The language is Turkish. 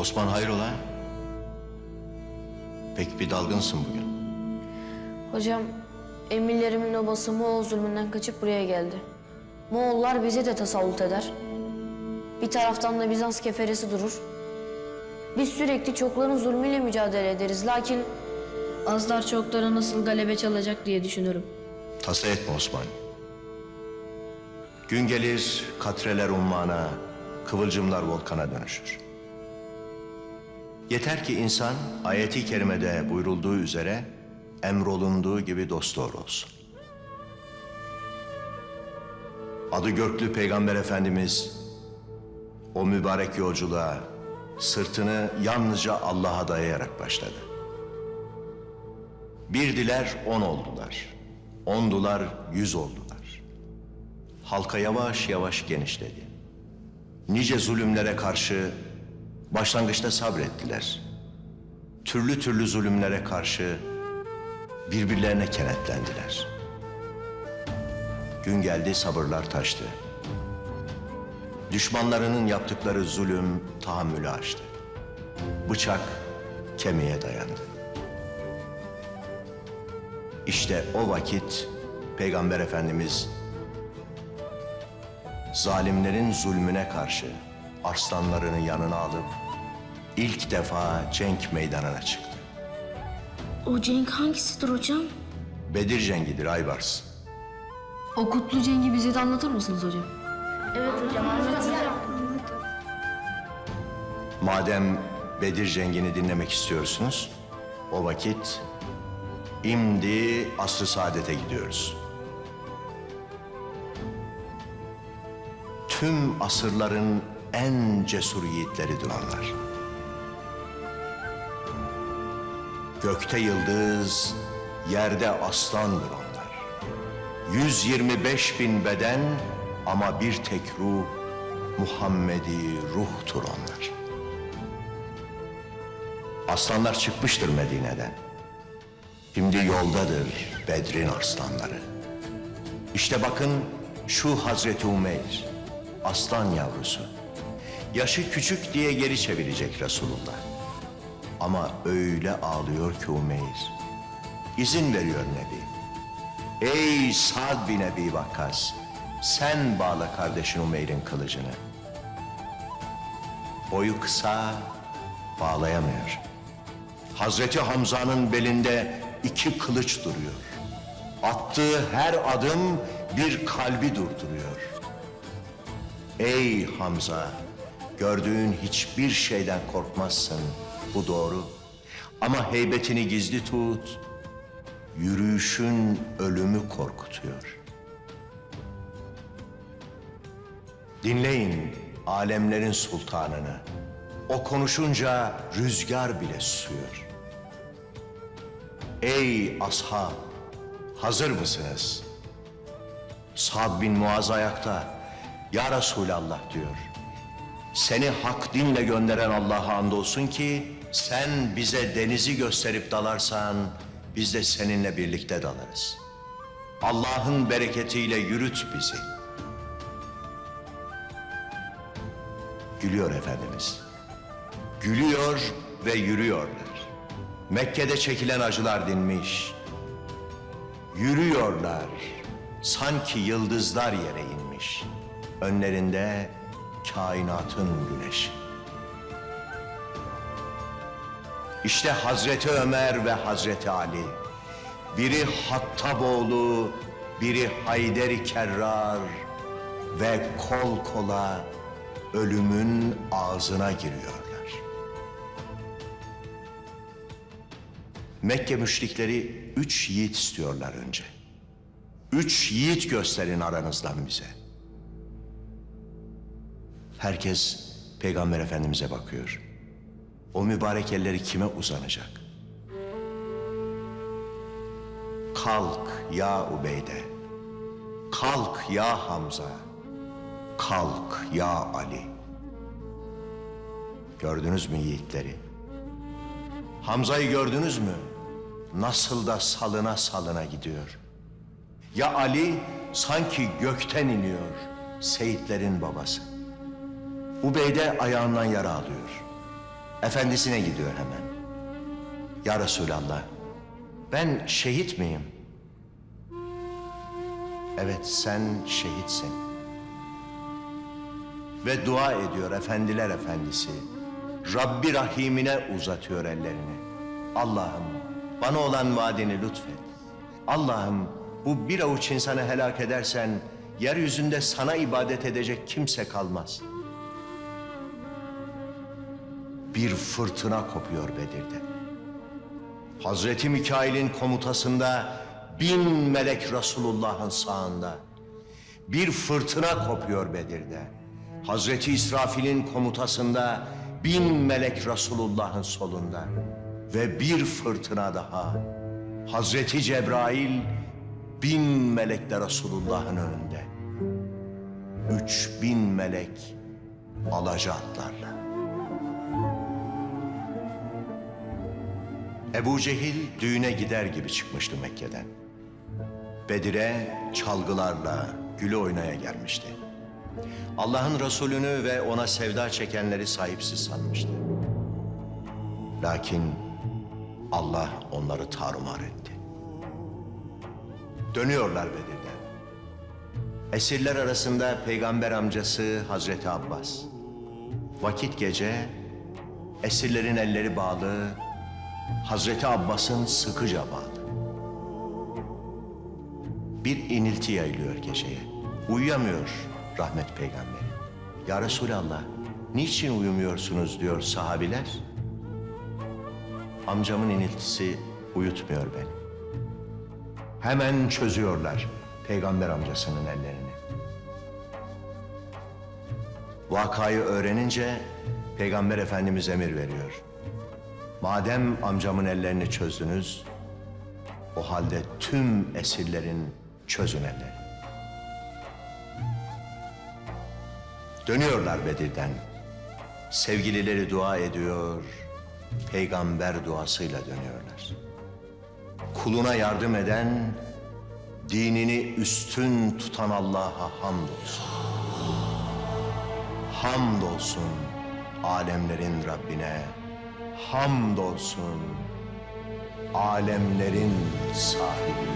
Osman hayrola? Pek bir dalgınsın bugün. Hocam, emirlerimin obası Moğol zulmünden kaçıp buraya geldi. Moğollar bize de tasallut eder. Bir taraftan da Bizans keferesi durur. Biz sürekli çokların zulmüyle mücadele ederiz. Lakin azlar çoklara nasıl galebe çalacak diye düşünürüm. Tasa etme Osman. Gün gelir katreler ummana, kıvılcımlar volkana dönüşür. Yeter ki insan ayeti kerimede buyurulduğu üzere emrolunduğu gibi dosdoğru olsun. Adı Görklü Peygamber Efendimiz o mübarek yolculuğa sırtını yalnızca Allah'a dayayarak başladı. Bir diler on oldular. Ondular yüz oldular. Halka yavaş yavaş genişledi. Nice zulümlere karşı başlangıçta sabrettiler. Türlü türlü zulümlere karşı birbirlerine kenetlendiler. Gün geldi sabırlar taştı. Düşmanlarının yaptıkları zulüm tahammülü aştı. Bıçak kemiğe dayandı. İşte o vakit Peygamber Efendimiz zalimlerin zulmüne karşı arslanlarını yanına alıp ilk defa cenk meydanına çıktı. O cenk hangisidir hocam? Bedir cengidir Aybars. O kutlu cengi bize de anlatır mısınız hocam? Evet hocam anlatın. Madem Bedir cengini dinlemek istiyorsunuz, o vakit imdi asr-ı saadete gidiyoruz. Tüm asırların en cesur yiğitleridir onlar. Gökte yıldız, yerde aslandır onlar. 125 bin beden ama bir tek ruh, Muhammedi ruhtur onlar. Aslanlar çıkmıştır Medine'den. Şimdi yoldadır Bedrin arslanları. İşte bakın şu Hazreti Umeyr, aslan yavrusu. Yaşı küçük diye geri çevirecek Resulullah. Ama öyle ağlıyor ki Umeyr. İzin veriyor Nebi. Ey Sa'd bin Ebi Vakkas, sen bağla kardeşin Umeyr'in kılıcını. Boyu kısa, bağlayamıyor. Hazreti Hamza'nın belinde iki kılıç duruyor. Attığı her adım bir kalbi durduruyor. Ey Hamza, gördüğün hiçbir şeyden korkmazsın. Bu doğru. Ama heybetini gizli tut. Yürüyüşün ölümü korkutuyor. Dinleyin alemlerin sultanını. O konuşunca rüzgar bile susuyor. Ey ashab, hazır mısınız? Sad bin Muaz ayakta. Ya Resulallah diyor. Seni hak dinle gönderen Allah'a andolsun ki sen bize denizi gösterip dalarsan biz de seninle birlikte dalarız. Allah'ın bereketiyle yürüt bizi. Gülüyor Efendimiz. Gülüyor ve yürüyorlar. Mekke'de çekilen acılar dinmiş. Yürüyorlar. Sanki yıldızlar yere inmiş. Önlerinde kainatın güneşi. İşte Hazreti Ömer ve Hazreti Ali. Biri Hattaboğlu, biri Hayderi Kerrar ve kol kola ölümün ağzına giriyorlar. Mekke müşrikleri üç yiğit istiyorlar önce. Üç yiğit gösterin aranızdan bize. Herkes Peygamber Efendimiz'e bakıyor. O mübarek elleri kime uzanacak? Kalk ya Ubeyde. Kalk ya Hamza. Kalk ya Ali. Gördünüz mü yiğitleri? Hamza'yı gördünüz mü? Nasıl da salına salına gidiyor. Ya Ali sanki gökten iniyor. Seyitlerin babası. Ubeyde ayağından yara alıyor. Efendisine gidiyor hemen. Ya Resulallah, ben şehit miyim? Evet, sen şehitsin. Ve dua ediyor efendiler efendisi. Rabbi Rahim'ine uzatıyor ellerini. Allah'ım bana olan vaadini lütfet. Allah'ım bu bir avuç insanı helak edersen yeryüzünde sana ibadet edecek kimse kalmaz. Bir fırtına kopuyor Bedir'de. Hazreti Mikail'in komutasında bin melek Resulullah'ın sağında. Bir fırtına kopuyor Bedir'de. Hazreti İsrafil'in komutasında bin melek Resulullah'ın solunda. Ve bir fırtına daha. Hazreti Cebrail bin melekle Resulullah'ın önünde. Üç bin melek alaca atlarla. Ebu Cehil düğüne gider gibi çıkmıştı Mekke'den. Bedir'e çalgılarla, gülü oynaya gelmişti. Allah'ın Resulünü ve ona sevda çekenleri sahipsiz sanmıştı. Lakin Allah onları tarumar etti. Dönüyorlar Bedir'den. Esirler arasında peygamber amcası Hazreti Abbas. Vakit gece, esirlerin elleri bağlı, Hazreti Abbas'ın sıkıca bağlı. Bir inilti yayılıyor geceye. Uyuyamıyor rahmet peygamberi. Ya Resulallah, niçin uyumuyorsunuz diyor sahabiler. Amcamın iniltisi uyutmuyor beni. Hemen çözüyorlar peygamber amcasının ellerini. Vakayı öğrenince peygamber efendimiz emir veriyor. Madem amcamın ellerini çözdünüz, o halde tüm esirlerin çözün ellerini. Dönüyorlar Bedir'den. Sevgilileri dua ediyor, peygamber duasıyla dönüyorlar. Kuluna yardım eden, dinini üstün tutan Allah'a hamdolsun. Hamdolsun alemlerin Rabbine, hamdolsun alemlerin sahibi.